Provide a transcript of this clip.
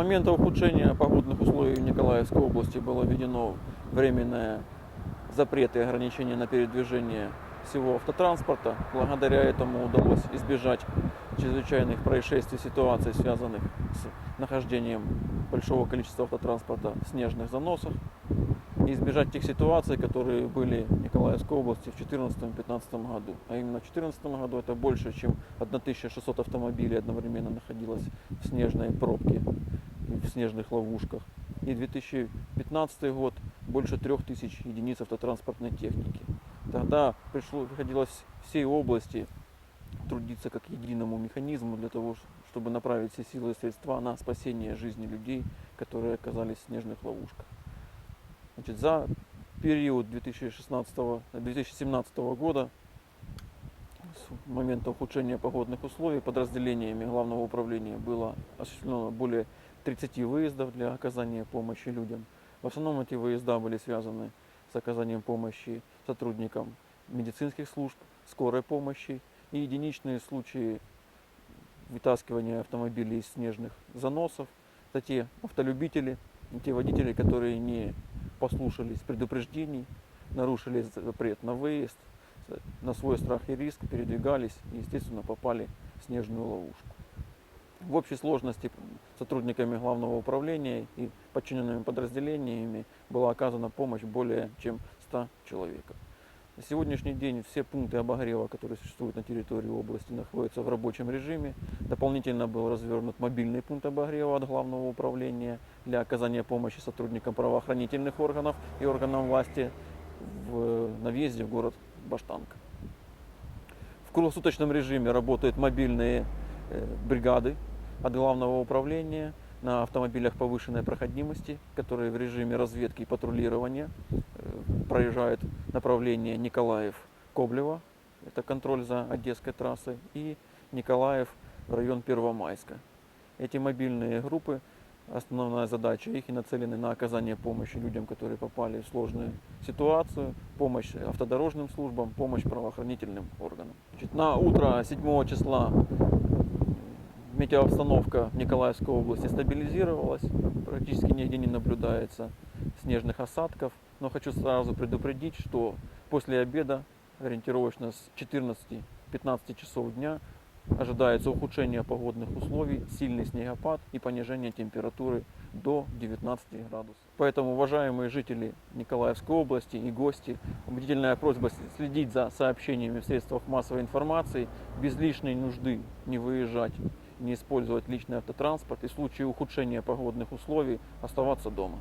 момента ухудшения погодных условий в Николаевской области было введено временное запрет и ограничение на передвижение всего автотранспорта. Благодаря этому удалось избежать чрезвычайных происшествий, ситуаций, связанных с нахождением большого количества автотранспорта в снежных заносах. И избежать тех ситуаций, которые были в Николаевской области в 2014-2015 году. А именно в 2014 году это больше, чем 1600 автомобилей одновременно находилось в снежной пробке в снежных ловушках. И 2015 год больше 3000 единиц автотранспортной техники. Тогда пришло, приходилось всей области трудиться как единому механизму для того, чтобы направить все силы и средства на спасение жизни людей, которые оказались в снежных ловушках. Значит, за период 2016-2017 года с момента ухудшения погодных условий подразделениями Главного управления было осуществлено более 30 выездов для оказания помощи людям. В основном эти выезда были связаны с оказанием помощи сотрудникам медицинских служб, скорой помощи и единичные случаи вытаскивания автомобилей из снежных заносов. Это те автолюбители, те водители, которые не послушались предупреждений, нарушили запрет на выезд, на свой страх и риск передвигались и, естественно, попали в снежную ловушку. В общей сложности сотрудниками главного управления и подчиненными подразделениями была оказана помощь более чем 100 человекам. На сегодняшний день все пункты обогрева, которые существуют на территории области, находятся в рабочем режиме. Дополнительно был развернут мобильный пункт обогрева от главного управления для оказания помощи сотрудникам правоохранительных органов и органам власти в, на въезде в город Баштанка. В круглосуточном режиме работают мобильные э, бригады от главного управления на автомобилях повышенной проходимости, которые в режиме разведки и патрулирования э, проезжают направление Николаев-Коблево, это контроль за Одесской трассой, и Николаев, район Первомайска. Эти мобильные группы, основная задача их и нацелены на оказание помощи людям, которые попали в сложную ситуацию, помощь автодорожным службам, помощь правоохранительным органам. Значит, на утро 7 числа метеообстановка в Николаевской области стабилизировалась, практически нигде не наблюдается снежных осадков. Но хочу сразу предупредить, что после обеда, ориентировочно с 14-15 часов дня, ожидается ухудшение погодных условий, сильный снегопад и понижение температуры до 19 градусов. Поэтому, уважаемые жители Николаевской области и гости, убедительная просьба следить за сообщениями в средствах массовой информации, без лишней нужды не выезжать, не использовать личный автотранспорт и в случае ухудшения погодных условий оставаться дома.